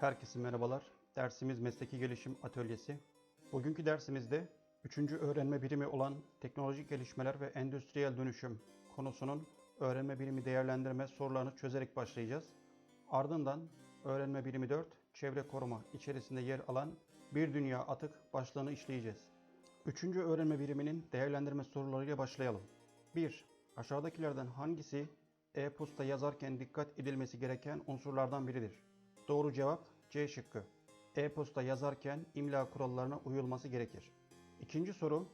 Herkese merhabalar. Dersimiz Mesleki Gelişim Atölyesi. Bugünkü dersimizde 3. öğrenme birimi olan Teknolojik Gelişmeler ve Endüstriyel Dönüşüm konusunun öğrenme birimi değerlendirme sorularını çözerek başlayacağız. Ardından öğrenme birimi 4 Çevre Koruma içerisinde yer alan Bir Dünya Atık başlığını işleyeceğiz. Üçüncü öğrenme biriminin değerlendirme sorularıyla başlayalım. 1. Aşağıdakilerden hangisi e-posta yazarken dikkat edilmesi gereken unsurlardan biridir? Doğru cevap C şıkkı. E-posta yazarken imla kurallarına uyulması gerekir. İkinci soru.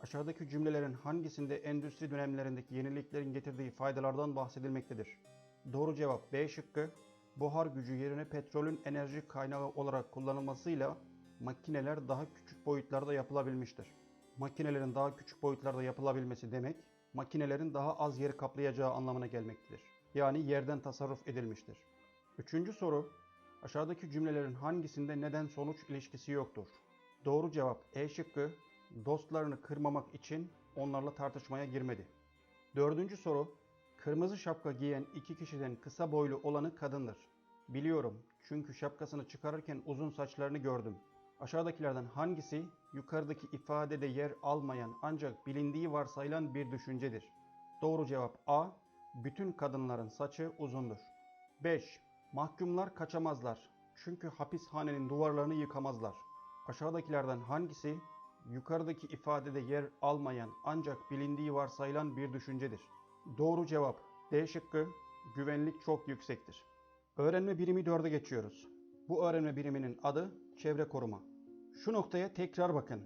Aşağıdaki cümlelerin hangisinde endüstri dönemlerindeki yeniliklerin getirdiği faydalardan bahsedilmektedir? Doğru cevap B şıkkı. Buhar gücü yerine petrolün enerji kaynağı olarak kullanılmasıyla makineler daha küçük boyutlarda yapılabilmiştir. Makinelerin daha küçük boyutlarda yapılabilmesi demek, makinelerin daha az yeri kaplayacağı anlamına gelmektedir. Yani yerden tasarruf edilmiştir. Üçüncü soru, aşağıdaki cümlelerin hangisinde neden sonuç ilişkisi yoktur? Doğru cevap E şıkkı, dostlarını kırmamak için onlarla tartışmaya girmedi. Dördüncü soru, kırmızı şapka giyen iki kişiden kısa boylu olanı kadındır. Biliyorum çünkü şapkasını çıkarırken uzun saçlarını gördüm. Aşağıdakilerden hangisi yukarıdaki ifadede yer almayan ancak bilindiği varsayılan bir düşüncedir? Doğru cevap A. Bütün kadınların saçı uzundur. 5. Mahkumlar kaçamazlar. Çünkü hapishanenin duvarlarını yıkamazlar. Aşağıdakilerden hangisi yukarıdaki ifadede yer almayan ancak bilindiği varsayılan bir düşüncedir? Doğru cevap D şıkkı. Güvenlik çok yüksektir. Öğrenme birimi 4'e geçiyoruz. Bu öğrenme biriminin adı çevre koruma. Şu noktaya tekrar bakın.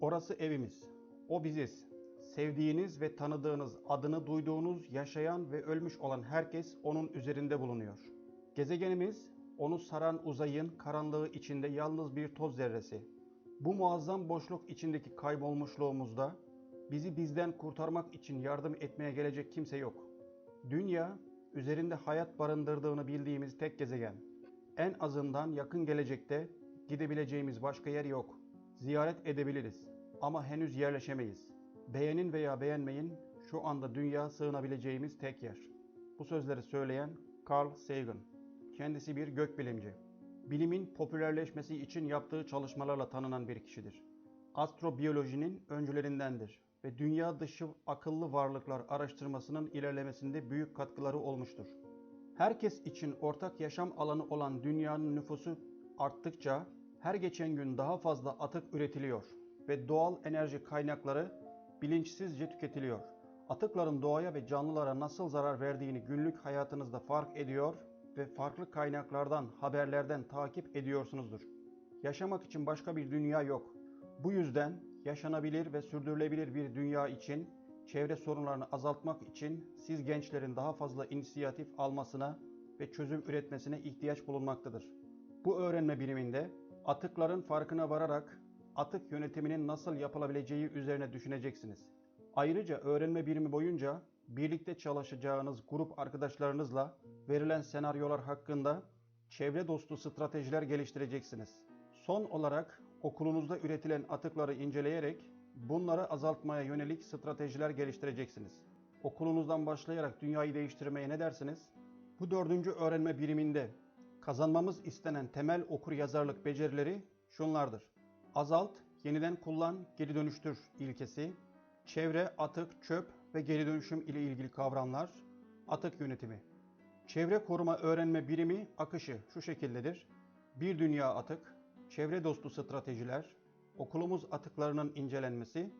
Orası evimiz. O biziz. Sevdiğiniz ve tanıdığınız, adını duyduğunuz, yaşayan ve ölmüş olan herkes onun üzerinde bulunuyor. Gezegenimiz onu saran uzayın karanlığı içinde yalnız bir toz zerresi. Bu muazzam boşluk içindeki kaybolmuşluğumuzda bizi bizden kurtarmak için yardım etmeye gelecek kimse yok. Dünya, üzerinde hayat barındırdığını bildiğimiz tek gezegen. En azından yakın gelecekte gidebileceğimiz başka yer yok. Ziyaret edebiliriz ama henüz yerleşemeyiz. Beğenin veya beğenmeyin şu anda dünya sığınabileceğimiz tek yer. Bu sözleri söyleyen Carl Sagan. Kendisi bir gökbilimci. Bilimin popülerleşmesi için yaptığı çalışmalarla tanınan bir kişidir. Astrobiyolojinin öncülerindendir ve dünya dışı akıllı varlıklar araştırmasının ilerlemesinde büyük katkıları olmuştur. Herkes için ortak yaşam alanı olan dünyanın nüfusu arttıkça her geçen gün daha fazla atık üretiliyor ve doğal enerji kaynakları bilinçsizce tüketiliyor. Atıkların doğaya ve canlılara nasıl zarar verdiğini günlük hayatınızda fark ediyor ve farklı kaynaklardan, haberlerden takip ediyorsunuzdur. Yaşamak için başka bir dünya yok. Bu yüzden yaşanabilir ve sürdürülebilir bir dünya için çevre sorunlarını azaltmak için siz gençlerin daha fazla inisiyatif almasına ve çözüm üretmesine ihtiyaç bulunmaktadır. Bu öğrenme biriminde atıkların farkına vararak atık yönetiminin nasıl yapılabileceği üzerine düşüneceksiniz. Ayrıca öğrenme birimi boyunca birlikte çalışacağınız grup arkadaşlarınızla verilen senaryolar hakkında çevre dostu stratejiler geliştireceksiniz. Son olarak okulunuzda üretilen atıkları inceleyerek bunları azaltmaya yönelik stratejiler geliştireceksiniz. Okulunuzdan başlayarak dünyayı değiştirmeye ne dersiniz? Bu dördüncü öğrenme biriminde kazanmamız istenen temel okur yazarlık becerileri şunlardır. Azalt, yeniden kullan, geri dönüştür ilkesi, çevre, atık, çöp ve geri dönüşüm ile ilgili kavramlar, atık yönetimi. Çevre koruma öğrenme birimi akışı şu şekildedir. Bir dünya atık, çevre dostu stratejiler, okulumuz atıklarının incelenmesi,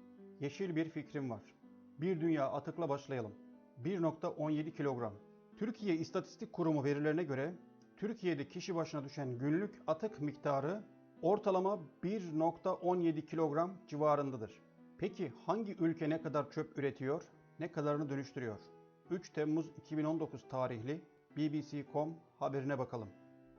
yeşil bir fikrim var. Bir dünya atıkla başlayalım. 1.17 kilogram. Türkiye İstatistik Kurumu verilerine göre Türkiye'de kişi başına düşen günlük atık miktarı ortalama 1.17 kilogram civarındadır. Peki hangi ülke ne kadar çöp üretiyor, ne kadarını dönüştürüyor? 3 Temmuz 2019 tarihli BBC.com haberine bakalım.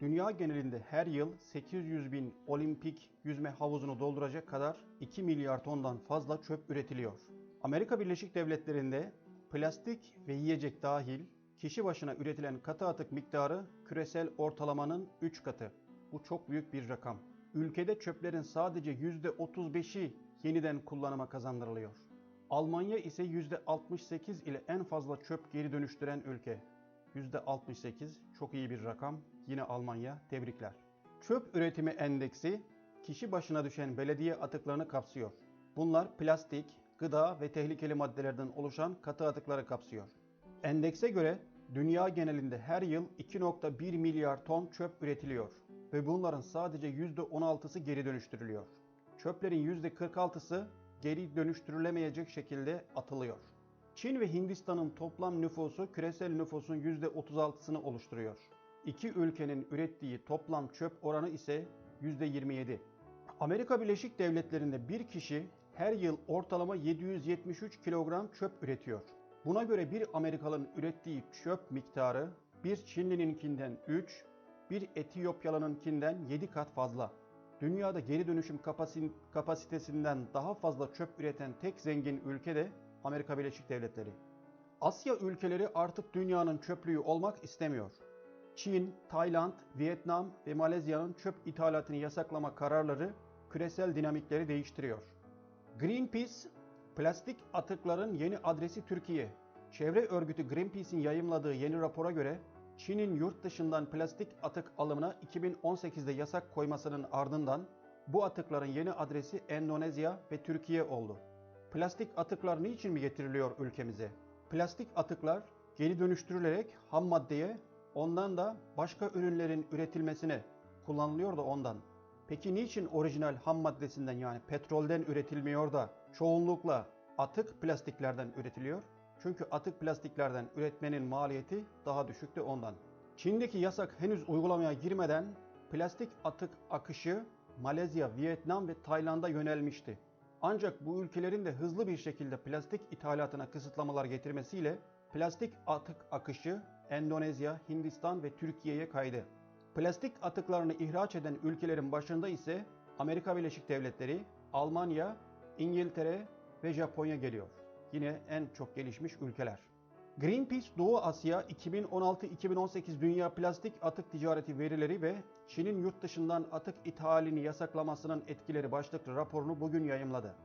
Dünya genelinde her yıl 800 bin olimpik yüzme havuzunu dolduracak kadar 2 milyar tondan fazla çöp üretiliyor. Amerika Birleşik Devletleri'nde plastik ve yiyecek dahil kişi başına üretilen katı atık miktarı küresel ortalamanın 3 katı. Bu çok büyük bir rakam. Ülkede çöplerin sadece %35'i yeniden kullanıma kazandırılıyor. Almanya ise %68 ile en fazla çöp geri dönüştüren ülke. %68 çok iyi bir rakam. Yine Almanya tebrikler. Çöp üretimi endeksi kişi başına düşen belediye atıklarını kapsıyor. Bunlar plastik, gıda ve tehlikeli maddelerden oluşan katı atıkları kapsıyor. Endekse göre dünya genelinde her yıl 2.1 milyar ton çöp üretiliyor ve bunların sadece %16'sı geri dönüştürülüyor. Çöplerin %46'sı geri dönüştürülemeyecek şekilde atılıyor. Çin ve Hindistan'ın toplam nüfusu küresel nüfusun %36'sını oluşturuyor. İki ülkenin ürettiği toplam çöp oranı ise %27. Amerika Birleşik Devletleri'nde bir kişi her yıl ortalama 773 kilogram çöp üretiyor. Buna göre bir Amerikalı'nın ürettiği çöp miktarı bir Çinlininkinden 3, bir Etiyopyalı'nınkinden 7 kat fazla. Dünyada geri dönüşüm kapasi- kapasitesinden daha fazla çöp üreten tek zengin ülke de Amerika Birleşik Devletleri. Asya ülkeleri artık dünyanın çöplüğü olmak istemiyor. Çin, Tayland, Vietnam ve Malezya'nın çöp ithalatını yasaklama kararları küresel dinamikleri değiştiriyor. Greenpeace, plastik atıkların yeni adresi Türkiye. Çevre örgütü Greenpeace'in yayımladığı yeni rapora göre Çin'in yurt dışından plastik atık alımına 2018'de yasak koymasının ardından bu atıkların yeni adresi Endonezya ve Türkiye oldu. Plastik atıklar niçin mi getiriliyor ülkemize? Plastik atıklar geri dönüştürülerek ham maddeye, ondan da başka ürünlerin üretilmesine kullanılıyor da ondan. Peki niçin orijinal ham maddesinden yani petrolden üretilmiyor da çoğunlukla atık plastiklerden üretiliyor? Çünkü atık plastiklerden üretmenin maliyeti daha düşüktü ondan. Çin'deki yasak henüz uygulamaya girmeden plastik atık akışı Malezya, Vietnam ve Tayland'a yönelmişti. Ancak bu ülkelerin de hızlı bir şekilde plastik ithalatına kısıtlamalar getirmesiyle plastik atık akışı Endonezya, Hindistan ve Türkiye'ye kaydı. Plastik atıklarını ihraç eden ülkelerin başında ise Amerika Birleşik Devletleri, Almanya, İngiltere ve Japonya geliyor. Yine en çok gelişmiş ülkeler. Greenpeace Doğu Asya 2016-2018 Dünya Plastik Atık Ticareti Verileri ve Çin'in yurt dışından atık ithalini yasaklamasının etkileri başlıklı raporunu bugün yayımladı.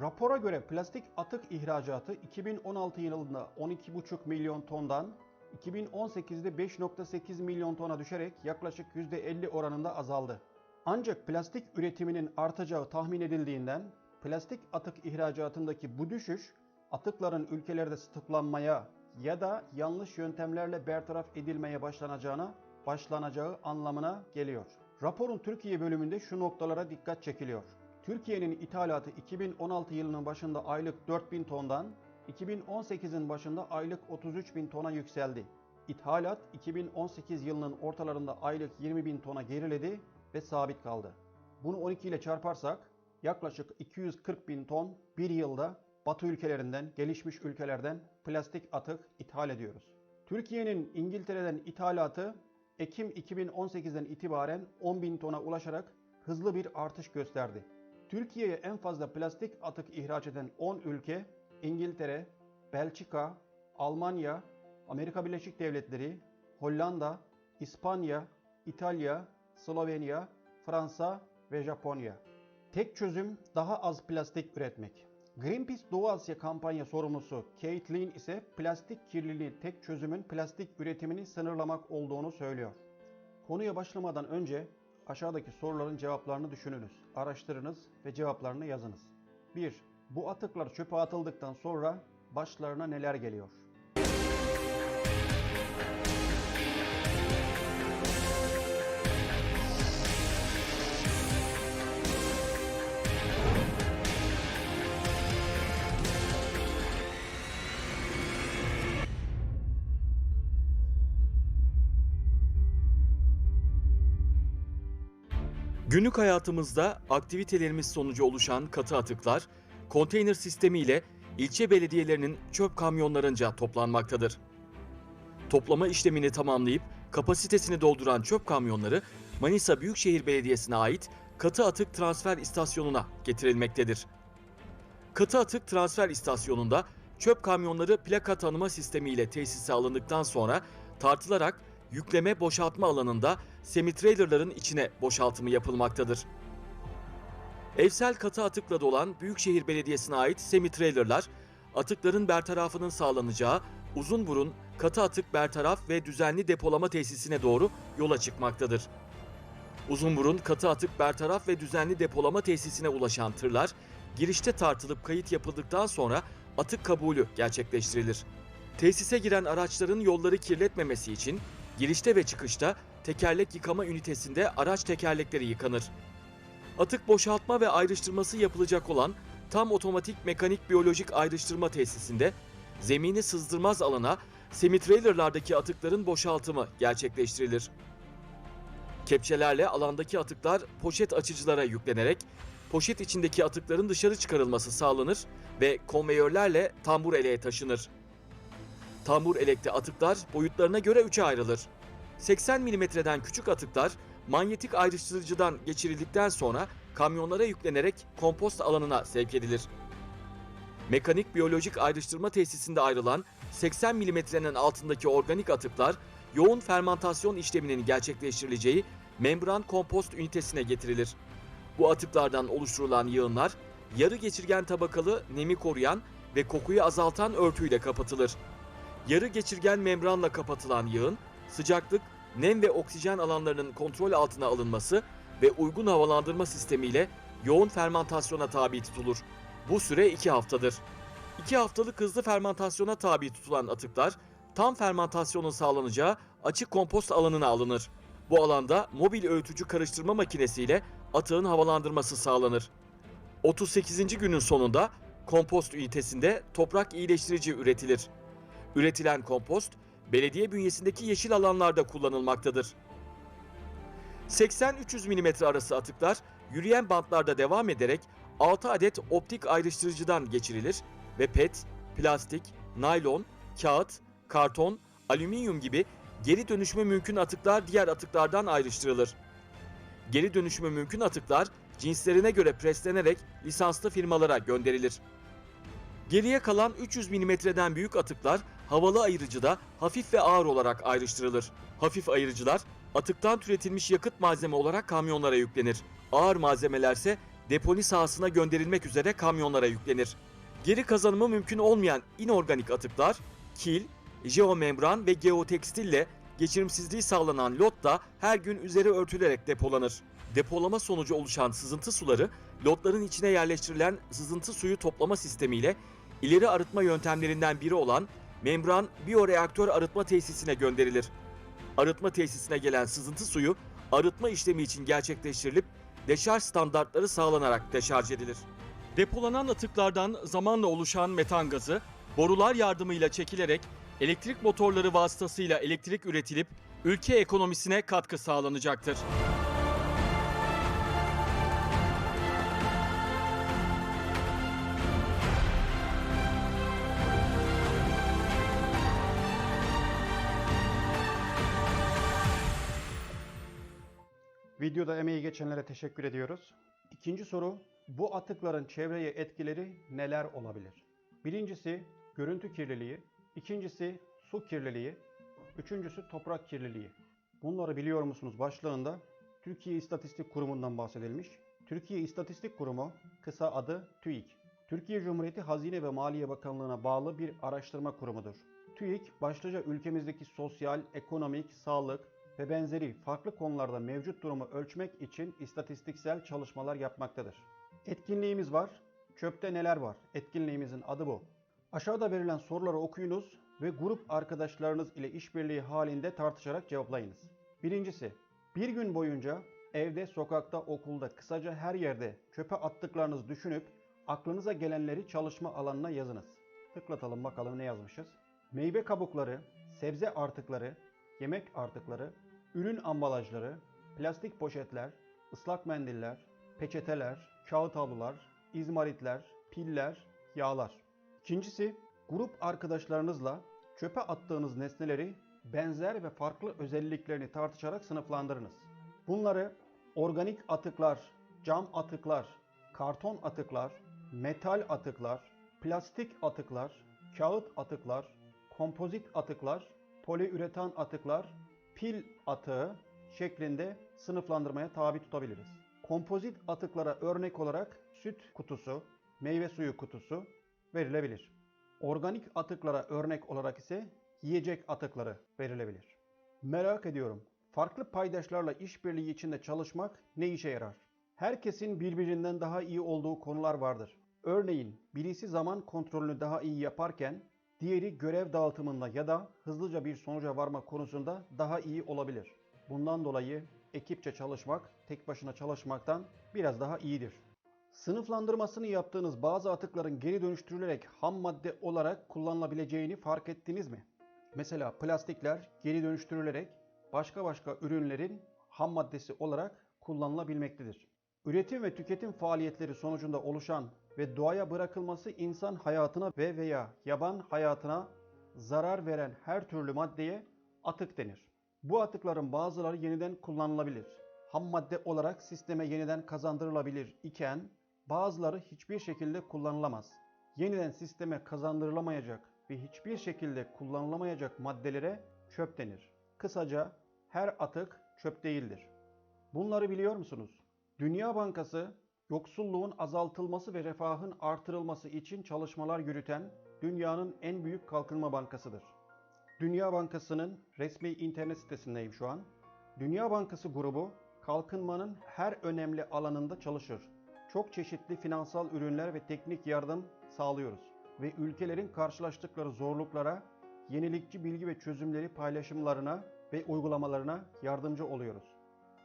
Rapora göre plastik atık ihracatı 2016 yılında 12,5 milyon tondan 2018'de 5.8 milyon tona düşerek yaklaşık %50 oranında azaldı. Ancak plastik üretiminin artacağı tahmin edildiğinden plastik atık ihracatındaki bu düşüş atıkların ülkelerde stoklanmaya ya da yanlış yöntemlerle bertaraf edilmeye başlanacağına başlanacağı anlamına geliyor. Raporun Türkiye bölümünde şu noktalara dikkat çekiliyor. Türkiye'nin ithalatı 2016 yılının başında aylık 4000 tondan 2018'in başında aylık 33 bin tona yükseldi. İthalat 2018 yılının ortalarında aylık 20 bin tona geriledi ve sabit kaldı. Bunu 12 ile çarparsak yaklaşık 240 bin ton bir yılda Batı ülkelerinden, gelişmiş ülkelerden plastik atık ithal ediyoruz. Türkiye'nin İngiltere'den ithalatı Ekim 2018'den itibaren 10 bin tona ulaşarak hızlı bir artış gösterdi. Türkiye'ye en fazla plastik atık ihraç eden 10 ülke İngiltere, Belçika, Almanya, Amerika Birleşik Devletleri, Hollanda, İspanya, İtalya, Slovenya, Fransa ve Japonya. Tek çözüm daha az plastik üretmek. Greenpeace Doğu Asya kampanya sorumlusu Kate Lin ise plastik kirliliği tek çözümün plastik üretimini sınırlamak olduğunu söylüyor. Konuya başlamadan önce aşağıdaki soruların cevaplarını düşününüz, araştırınız ve cevaplarını yazınız. 1. Bu atıklar çöpe atıldıktan sonra başlarına neler geliyor? Günlük hayatımızda aktivitelerimiz sonucu oluşan katı atıklar, konteyner sistemiyle ilçe belediyelerinin çöp kamyonlarınca toplanmaktadır. Toplama işlemini tamamlayıp kapasitesini dolduran çöp kamyonları Manisa Büyükşehir Belediyesi'ne ait katı atık transfer istasyonuna getirilmektedir. Katı atık transfer istasyonunda çöp kamyonları plaka tanıma sistemiyle tesise alındıktan sonra tartılarak yükleme boşaltma alanında semi-trailerların içine boşaltımı yapılmaktadır. Evsel katı atıkla dolan Büyükşehir Belediyesi'ne ait semi-trailerlar, atıkların bertarafının sağlanacağı Uzunburun Katı Atık Bertaraf ve Düzenli Depolama Tesisine doğru yola çıkmaktadır. Uzunburun katı atık bertaraf ve düzenli depolama tesisine ulaşan tırlar, girişte tartılıp kayıt yapıldıktan sonra atık kabulü gerçekleştirilir. Tesise giren araçların yolları kirletmemesi için girişte ve çıkışta tekerlek yıkama ünitesinde araç tekerlekleri yıkanır. Atık boşaltma ve ayrıştırması yapılacak olan tam otomatik mekanik biyolojik ayrıştırma tesisinde zemini sızdırmaz alana semi-trailerlardaki atıkların boşaltımı gerçekleştirilir. Kepçelerle alandaki atıklar poşet açıcılara yüklenerek poşet içindeki atıkların dışarı çıkarılması sağlanır ve konveyörlerle tambur eleğe taşınır. Tambur elekte atıklar boyutlarına göre üçe ayrılır. 80 milimetreden küçük atıklar manyetik ayrıştırıcıdan geçirildikten sonra kamyonlara yüklenerek kompost alanına sevk edilir. Mekanik biyolojik ayrıştırma tesisinde ayrılan 80 milimetrenin altındaki organik atıklar yoğun fermantasyon işleminin gerçekleştirileceği membran kompost ünitesine getirilir. Bu atıklardan oluşturulan yığınlar yarı geçirgen tabakalı nemi koruyan ve kokuyu azaltan örtüyle kapatılır. Yarı geçirgen membranla kapatılan yığın sıcaklık, nem ve oksijen alanlarının kontrol altına alınması ve uygun havalandırma sistemiyle yoğun fermantasyona tabi tutulur. Bu süre 2 haftadır. 2 haftalık hızlı fermantasyona tabi tutulan atıklar tam fermantasyonun sağlanacağı açık kompost alanına alınır. Bu alanda mobil öğütücü karıştırma makinesiyle atığın havalandırması sağlanır. 38. günün sonunda kompost ünitesinde toprak iyileştirici üretilir. Üretilen kompost belediye bünyesindeki yeşil alanlarda kullanılmaktadır. 80-300 mm arası atıklar yürüyen bantlarda devam ederek 6 adet optik ayrıştırıcıdan geçirilir ve pet, plastik, naylon, kağıt, karton, alüminyum gibi geri dönüşme mümkün atıklar diğer atıklardan ayrıştırılır. Geri dönüşme mümkün atıklar cinslerine göre preslenerek lisanslı firmalara gönderilir. Geriye kalan 300 milimetreden büyük atıklar havalı ayırıcıda hafif ve ağır olarak ayrıştırılır. Hafif ayırıcılar atıktan türetilmiş yakıt malzeme olarak kamyonlara yüklenir. Ağır malzemelerse deponi sahasına gönderilmek üzere kamyonlara yüklenir. Geri kazanımı mümkün olmayan inorganik atıklar kil, jeomembran ve geotekstille geçirimsizliği sağlanan lotta her gün üzeri örtülerek depolanır. Depolama sonucu oluşan sızıntı suları lotların içine yerleştirilen sızıntı suyu toplama sistemiyle ileri arıtma yöntemlerinden biri olan membran biyoreaktör arıtma tesisine gönderilir. Arıtma tesisine gelen sızıntı suyu arıtma işlemi için gerçekleştirilip deşarj standartları sağlanarak deşarj edilir. Depolanan atıklardan zamanla oluşan metan gazı borular yardımıyla çekilerek elektrik motorları vasıtasıyla elektrik üretilip ülke ekonomisine katkı sağlanacaktır. Videoda emeği geçenlere teşekkür ediyoruz. İkinci soru, bu atıkların çevreye etkileri neler olabilir? Birincisi görüntü kirliliği, ikincisi su kirliliği, üçüncüsü toprak kirliliği. Bunları biliyor musunuz başlığında Türkiye İstatistik Kurumu'ndan bahsedilmiş. Türkiye İstatistik Kurumu, kısa adı TÜİK. Türkiye Cumhuriyeti Hazine ve Maliye Bakanlığı'na bağlı bir araştırma kurumudur. TÜİK başlıca ülkemizdeki sosyal, ekonomik, sağlık, ve benzeri farklı konularda mevcut durumu ölçmek için istatistiksel çalışmalar yapmaktadır. Etkinliğimiz var. Çöpte neler var? Etkinliğimizin adı bu. Aşağıda verilen soruları okuyunuz ve grup arkadaşlarınız ile işbirliği halinde tartışarak cevaplayınız. Birincisi, bir gün boyunca evde, sokakta, okulda, kısaca her yerde çöpe attıklarınızı düşünüp aklınıza gelenleri çalışma alanına yazınız. Tıklatalım bakalım ne yazmışız. Meyve kabukları, sebze artıkları, yemek artıkları, ürün ambalajları, plastik poşetler, ıslak mendiller, peçeteler, kağıt havlular, izmaritler, piller, yağlar. İkincisi, grup arkadaşlarınızla çöpe attığınız nesneleri benzer ve farklı özelliklerini tartışarak sınıflandırınız. Bunları organik atıklar, cam atıklar, karton atıklar, metal atıklar, plastik atıklar, kağıt atıklar, kompozit atıklar, poliüretan atıklar, pil atığı şeklinde sınıflandırmaya tabi tutabiliriz. Kompozit atıklara örnek olarak süt kutusu, meyve suyu kutusu verilebilir. Organik atıklara örnek olarak ise yiyecek atıkları verilebilir. Merak ediyorum. Farklı paydaşlarla işbirliği içinde çalışmak ne işe yarar? Herkesin birbirinden daha iyi olduğu konular vardır. Örneğin birisi zaman kontrolünü daha iyi yaparken diğeri görev dağıtımında ya da hızlıca bir sonuca varma konusunda daha iyi olabilir. Bundan dolayı ekipçe çalışmak tek başına çalışmaktan biraz daha iyidir. Sınıflandırmasını yaptığınız bazı atıkların geri dönüştürülerek ham madde olarak kullanılabileceğini fark ettiniz mi? Mesela plastikler geri dönüştürülerek başka başka ürünlerin ham maddesi olarak kullanılabilmektedir. Üretim ve tüketim faaliyetleri sonucunda oluşan ve doğaya bırakılması insan hayatına ve veya yaban hayatına zarar veren her türlü maddeye atık denir. Bu atıkların bazıları yeniden kullanılabilir. Ham madde olarak sisteme yeniden kazandırılabilir iken bazıları hiçbir şekilde kullanılamaz. Yeniden sisteme kazandırılamayacak ve hiçbir şekilde kullanılamayacak maddelere çöp denir. Kısaca her atık çöp değildir. Bunları biliyor musunuz? Dünya Bankası yoksulluğun azaltılması ve refahın artırılması için çalışmalar yürüten dünyanın en büyük kalkınma bankasıdır. Dünya Bankası'nın resmi internet sitesindeyim şu an. Dünya Bankası grubu kalkınmanın her önemli alanında çalışır. Çok çeşitli finansal ürünler ve teknik yardım sağlıyoruz ve ülkelerin karşılaştıkları zorluklara yenilikçi bilgi ve çözümleri paylaşımlarına ve uygulamalarına yardımcı oluyoruz.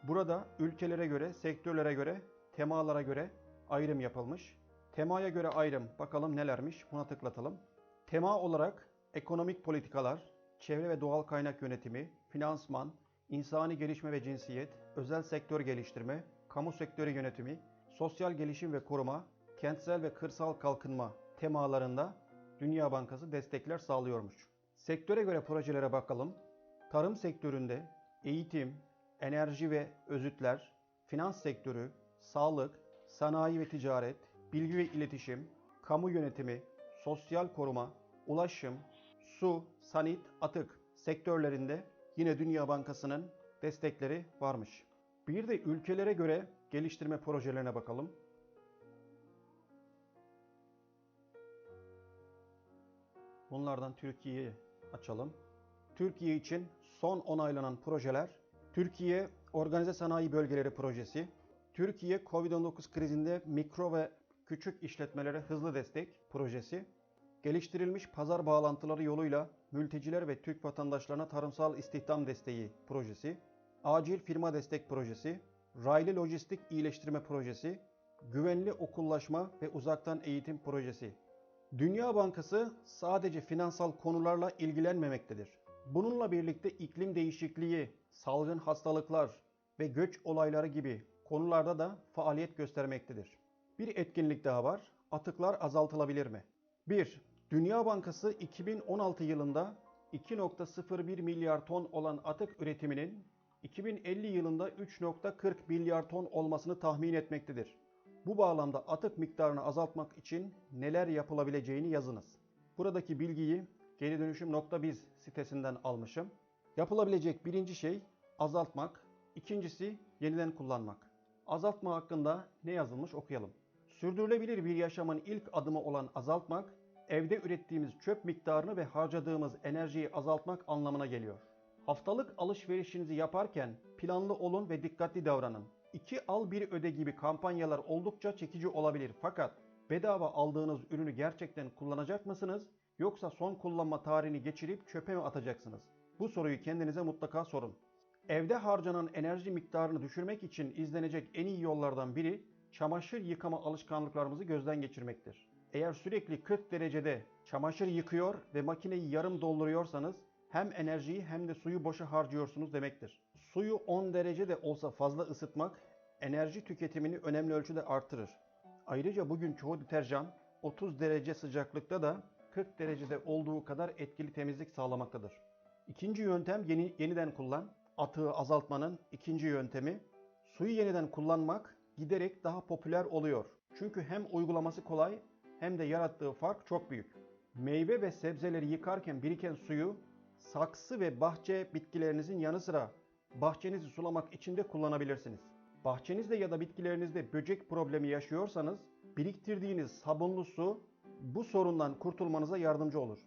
Burada ülkelere göre, sektörlere göre, temalara göre ayrım yapılmış. Temaya göre ayrım bakalım nelermiş buna tıklatalım. Tema olarak ekonomik politikalar, çevre ve doğal kaynak yönetimi, finansman, insani gelişme ve cinsiyet, özel sektör geliştirme, kamu sektörü yönetimi, sosyal gelişim ve koruma, kentsel ve kırsal kalkınma temalarında Dünya Bankası destekler sağlıyormuş. Sektöre göre projelere bakalım. Tarım sektöründe eğitim, enerji ve özütler, finans sektörü, sağlık, sanayi ve ticaret, bilgi ve iletişim, kamu yönetimi, sosyal koruma, ulaşım, su, sanit, atık sektörlerinde yine Dünya Bankası'nın destekleri varmış. Bir de ülkelere göre geliştirme projelerine bakalım. Bunlardan Türkiye'yi açalım. Türkiye için son onaylanan projeler Türkiye Organize Sanayi Bölgeleri Projesi, Türkiye Covid-19 krizinde mikro ve küçük işletmelere hızlı destek projesi, geliştirilmiş pazar bağlantıları yoluyla mülteciler ve Türk vatandaşlarına tarımsal istihdam desteği projesi, acil firma destek projesi, raylı lojistik iyileştirme projesi, güvenli okullaşma ve uzaktan eğitim projesi. Dünya Bankası sadece finansal konularla ilgilenmemektedir. Bununla birlikte iklim değişikliği, salgın hastalıklar ve göç olayları gibi konularda da faaliyet göstermektedir. Bir etkinlik daha var. Atıklar azaltılabilir mi? 1. Dünya Bankası 2016 yılında 2.01 milyar ton olan atık üretiminin 2050 yılında 3.40 milyar ton olmasını tahmin etmektedir. Bu bağlamda atık miktarını azaltmak için neler yapılabileceğini yazınız. Buradaki bilgiyi geri dönüşüm.biz sitesinden almışım. Yapılabilecek birinci şey azaltmak, ikincisi yeniden kullanmak. Azaltma hakkında ne yazılmış okuyalım. Sürdürülebilir bir yaşamın ilk adımı olan azaltmak, evde ürettiğimiz çöp miktarını ve harcadığımız enerjiyi azaltmak anlamına geliyor. Haftalık alışverişinizi yaparken planlı olun ve dikkatli davranın. İki al bir öde gibi kampanyalar oldukça çekici olabilir fakat bedava aldığınız ürünü gerçekten kullanacak mısınız yoksa son kullanma tarihini geçirip çöpe mi atacaksınız? Bu soruyu kendinize mutlaka sorun. Evde harcanan enerji miktarını düşürmek için izlenecek en iyi yollardan biri çamaşır yıkama alışkanlıklarımızı gözden geçirmektir. Eğer sürekli 40 derecede çamaşır yıkıyor ve makineyi yarım dolduruyorsanız hem enerjiyi hem de suyu boşa harcıyorsunuz demektir. Suyu 10 derece de olsa fazla ısıtmak enerji tüketimini önemli ölçüde artırır. Ayrıca bugün çoğu deterjan 30 derece sıcaklıkta da 40 derecede olduğu kadar etkili temizlik sağlamaktadır. İkinci yöntem yeni, yeniden kullan. Atığı azaltmanın ikinci yöntemi suyu yeniden kullanmak giderek daha popüler oluyor. Çünkü hem uygulaması kolay hem de yarattığı fark çok büyük. Meyve ve sebzeleri yıkarken biriken suyu saksı ve bahçe bitkilerinizin yanı sıra bahçenizi sulamak için de kullanabilirsiniz. Bahçenizde ya da bitkilerinizde böcek problemi yaşıyorsanız biriktirdiğiniz sabunlu su bu sorundan kurtulmanıza yardımcı olur.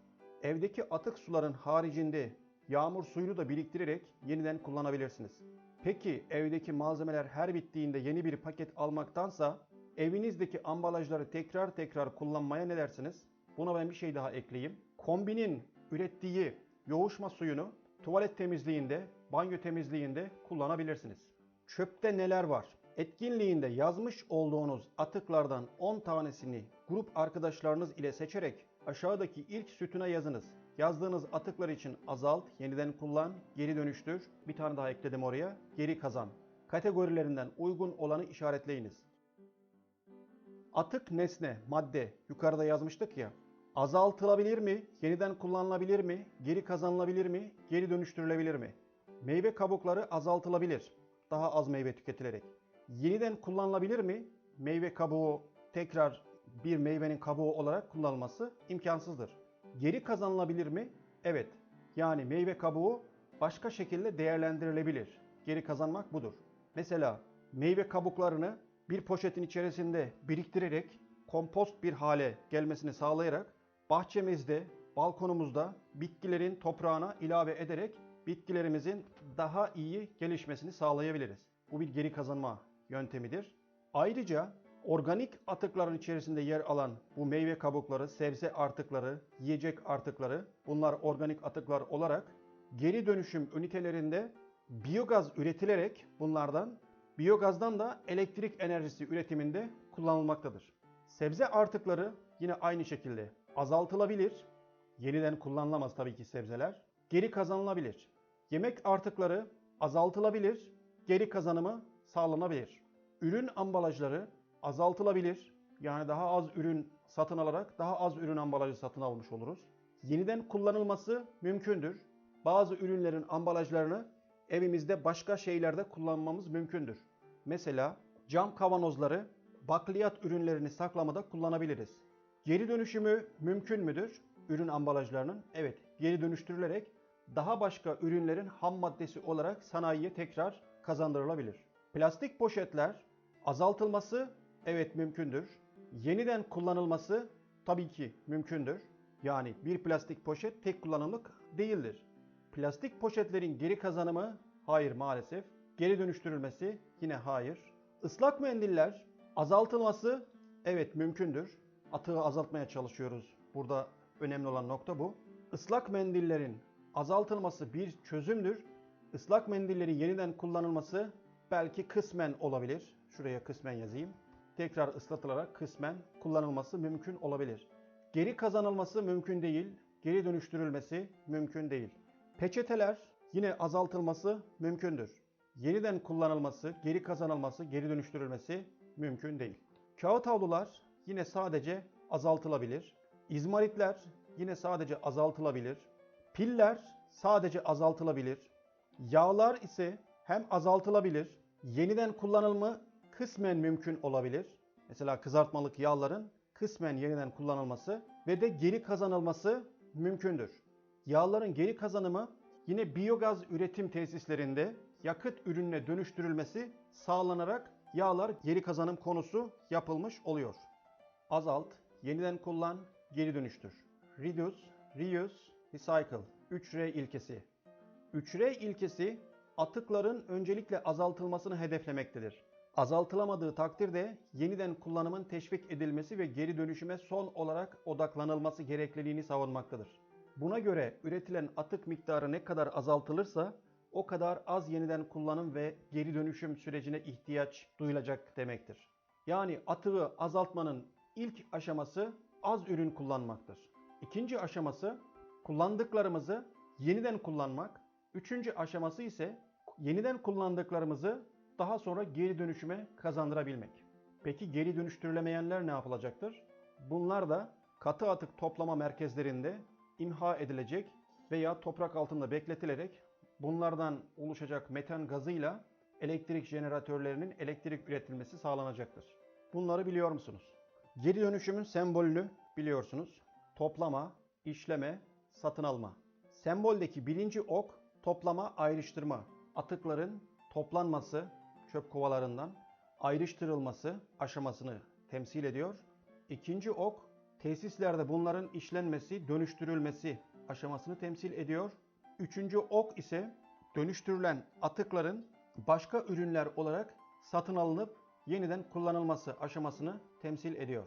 Evdeki atık suların haricinde yağmur suyunu da biriktirerek yeniden kullanabilirsiniz. Peki evdeki malzemeler her bittiğinde yeni bir paket almaktansa evinizdeki ambalajları tekrar tekrar kullanmaya ne dersiniz? Buna ben bir şey daha ekleyeyim. Kombinin ürettiği yoğuşma suyunu tuvalet temizliğinde, banyo temizliğinde kullanabilirsiniz. Çöpte neler var? Etkinliğinde yazmış olduğunuz atıklardan 10 tanesini grup arkadaşlarınız ile seçerek aşağıdaki ilk sütuna yazınız. Yazdığınız atıklar için azalt, yeniden kullan, geri dönüştür. Bir tane daha ekledim oraya. Geri kazan. Kategorilerinden uygun olanı işaretleyiniz. Atık nesne, madde yukarıda yazmıştık ya. Azaltılabilir mi? Yeniden kullanılabilir mi? Geri kazanılabilir mi? Geri dönüştürülebilir mi? Meyve kabukları azaltılabilir. Daha az meyve tüketilerek. Yeniden kullanılabilir mi? Meyve kabuğu tekrar bir meyvenin kabuğu olarak kullanılması imkansızdır. Geri kazanılabilir mi? Evet. Yani meyve kabuğu başka şekilde değerlendirilebilir. Geri kazanmak budur. Mesela meyve kabuklarını bir poşetin içerisinde biriktirerek kompost bir hale gelmesini sağlayarak bahçemizde, balkonumuzda bitkilerin toprağına ilave ederek bitkilerimizin daha iyi gelişmesini sağlayabiliriz. Bu bir geri kazanma yöntemidir. Ayrıca organik atıkların içerisinde yer alan bu meyve kabukları, sebze artıkları, yiyecek artıkları bunlar organik atıklar olarak geri dönüşüm ünitelerinde biyogaz üretilerek bunlardan biyogazdan da elektrik enerjisi üretiminde kullanılmaktadır. Sebze artıkları yine aynı şekilde azaltılabilir. Yeniden kullanılamaz tabii ki sebzeler. Geri kazanılabilir. Yemek artıkları azaltılabilir. Geri kazanımı sağlanabilir. Ürün ambalajları azaltılabilir. Yani daha az ürün satın alarak daha az ürün ambalajı satın almış oluruz. Yeniden kullanılması mümkündür. Bazı ürünlerin ambalajlarını evimizde başka şeylerde kullanmamız mümkündür. Mesela cam kavanozları bakliyat ürünlerini saklamada kullanabiliriz. Geri dönüşümü mümkün müdür? Ürün ambalajlarının evet geri dönüştürülerek daha başka ürünlerin ham maddesi olarak sanayiye tekrar kazandırılabilir. Plastik poşetler azaltılması evet mümkündür. Yeniden kullanılması tabii ki mümkündür. Yani bir plastik poşet tek kullanımlık değildir. Plastik poşetlerin geri kazanımı hayır maalesef. Geri dönüştürülmesi yine hayır. Islak mendiller azaltılması evet mümkündür. Atığı azaltmaya çalışıyoruz. Burada önemli olan nokta bu. Islak mendillerin azaltılması bir çözümdür. Islak mendillerin yeniden kullanılması belki kısmen olabilir. Şuraya kısmen yazayım. Tekrar ıslatılarak kısmen kullanılması mümkün olabilir. Geri kazanılması mümkün değil. Geri dönüştürülmesi mümkün değil. Peçeteler yine azaltılması mümkündür. Yeniden kullanılması, geri kazanılması, geri dönüştürülmesi mümkün değil. Kağıt havlular yine sadece azaltılabilir. İzmaritler yine sadece azaltılabilir. Piller sadece azaltılabilir. Yağlar ise hem azaltılabilir, yeniden kullanılma kısmen mümkün olabilir. Mesela kızartmalık yağların kısmen yeniden kullanılması ve de geri kazanılması mümkündür. Yağların geri kazanımı yine biyogaz üretim tesislerinde yakıt ürününe dönüştürülmesi sağlanarak yağlar geri kazanım konusu yapılmış oluyor. Azalt, yeniden kullan, geri dönüştür. Reduce, reuse, recycle. 3R ilkesi. 3R ilkesi atıkların öncelikle azaltılmasını hedeflemektedir. Azaltılamadığı takdirde yeniden kullanımın teşvik edilmesi ve geri dönüşüme son olarak odaklanılması gerekliliğini savunmaktadır. Buna göre üretilen atık miktarı ne kadar azaltılırsa o kadar az yeniden kullanım ve geri dönüşüm sürecine ihtiyaç duyulacak demektir. Yani atığı azaltmanın ilk aşaması az ürün kullanmaktır. İkinci aşaması kullandıklarımızı yeniden kullanmak. Üçüncü aşaması ise yeniden kullandıklarımızı daha sonra geri dönüşüme kazandırabilmek. Peki geri dönüştürülemeyenler ne yapılacaktır? Bunlar da katı atık toplama merkezlerinde imha edilecek veya toprak altında bekletilerek bunlardan oluşacak metan gazıyla elektrik jeneratörlerinin elektrik üretilmesi sağlanacaktır. Bunları biliyor musunuz? Geri dönüşümün sembolünü biliyorsunuz. Toplama, işleme, satın alma. Semboldeki birinci ok toplama, ayrıştırma. Atıkların toplanması, çöp kovalarından ayrıştırılması aşamasını temsil ediyor. İkinci ok tesislerde bunların işlenmesi, dönüştürülmesi aşamasını temsil ediyor. Üçüncü ok ise dönüştürülen atıkların başka ürünler olarak satın alınıp yeniden kullanılması aşamasını temsil ediyor.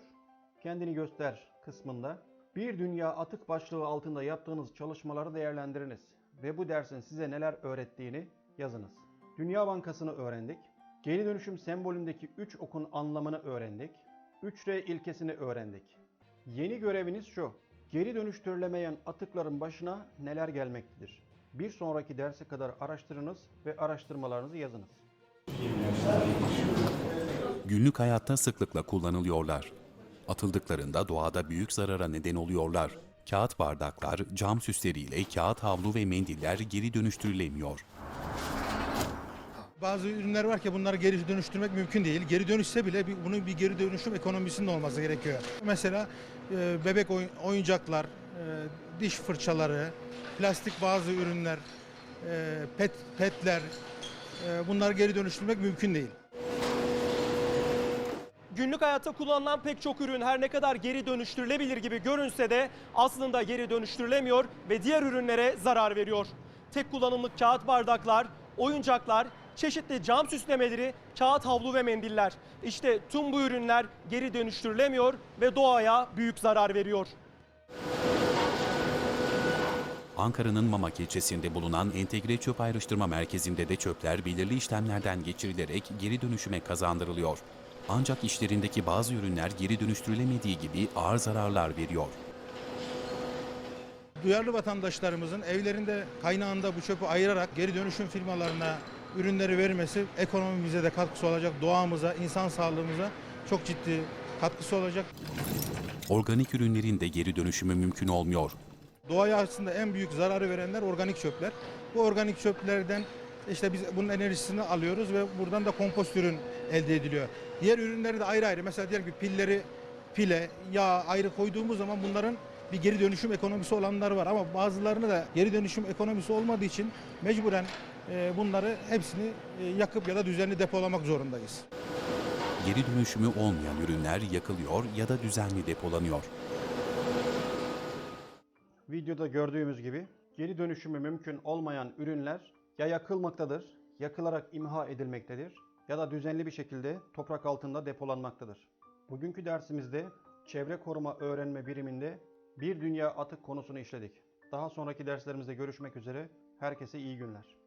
Kendini göster kısmında bir dünya atık başlığı altında yaptığınız çalışmaları değerlendiriniz ve bu dersin size neler öğrettiğini yazınız. Dünya Bankası'nı öğrendik. Geri dönüşüm sembolündeki 3 okun anlamını öğrendik. 3R ilkesini öğrendik. Yeni göreviniz şu. Geri dönüştürülemeyen atıkların başına neler gelmektedir? Bir sonraki derse kadar araştırınız ve araştırmalarınızı yazınız. Günlük hayatta sıklıkla kullanılıyorlar. Atıldıklarında doğada büyük zarara neden oluyorlar. Kağıt bardaklar, cam süsleriyle kağıt havlu ve mendiller geri dönüştürülemiyor. Bazı ürünler var ki bunları geri dönüştürmek mümkün değil. Geri dönüşse bile bir, bunun bir geri dönüşüm ekonomisinin olması gerekiyor. Mesela e, bebek oyun- oyuncaklar, e, diş fırçaları, plastik bazı ürünler, e, pet petler e, bunları geri dönüştürmek mümkün değil. Günlük hayatta kullanılan pek çok ürün her ne kadar geri dönüştürülebilir gibi görünse de aslında geri dönüştürülemiyor ve diğer ürünlere zarar veriyor. Tek kullanımlık kağıt bardaklar, oyuncaklar, çeşitli cam süslemeleri, kağıt havlu ve mendiller. İşte tüm bu ürünler geri dönüştürülemiyor ve doğaya büyük zarar veriyor. Ankara'nın Mamak ilçesinde bulunan Entegre Çöp Ayrıştırma Merkezi'nde de çöpler belirli işlemlerden geçirilerek geri dönüşüme kazandırılıyor. Ancak işlerindeki bazı ürünler geri dönüştürülemediği gibi ağır zararlar veriyor. Duyarlı vatandaşlarımızın evlerinde kaynağında bu çöpü ayırarak geri dönüşüm firmalarına ürünleri vermesi ekonomimize de katkısı olacak, doğamıza, insan sağlığımıza çok ciddi katkısı olacak. Organik ürünlerin de geri dönüşümü mümkün olmuyor. Doğaya aslında en büyük zararı verenler organik çöpler. Bu organik çöplerden işte biz bunun enerjisini alıyoruz ve buradan da kompost ürün elde ediliyor. Diğer ürünleri de ayrı ayrı. Mesela diyelim ki pilleri, pile, yağ ayrı koyduğumuz zaman bunların bir geri dönüşüm ekonomisi olanlar var. Ama bazılarını da geri dönüşüm ekonomisi olmadığı için mecburen bunları hepsini e, yakıp ya da düzenli depolamak zorundayız. Geri dönüşümü olmayan ürünler yakılıyor ya da düzenli depolanıyor. Videoda gördüğümüz gibi geri dönüşümü mümkün olmayan ürünler ya yakılmaktadır, yakılarak imha edilmektedir ya da düzenli bir şekilde toprak altında depolanmaktadır. Bugünkü dersimizde çevre koruma öğrenme biriminde bir dünya atık konusunu işledik. Daha sonraki derslerimizde görüşmek üzere. Herkese iyi günler.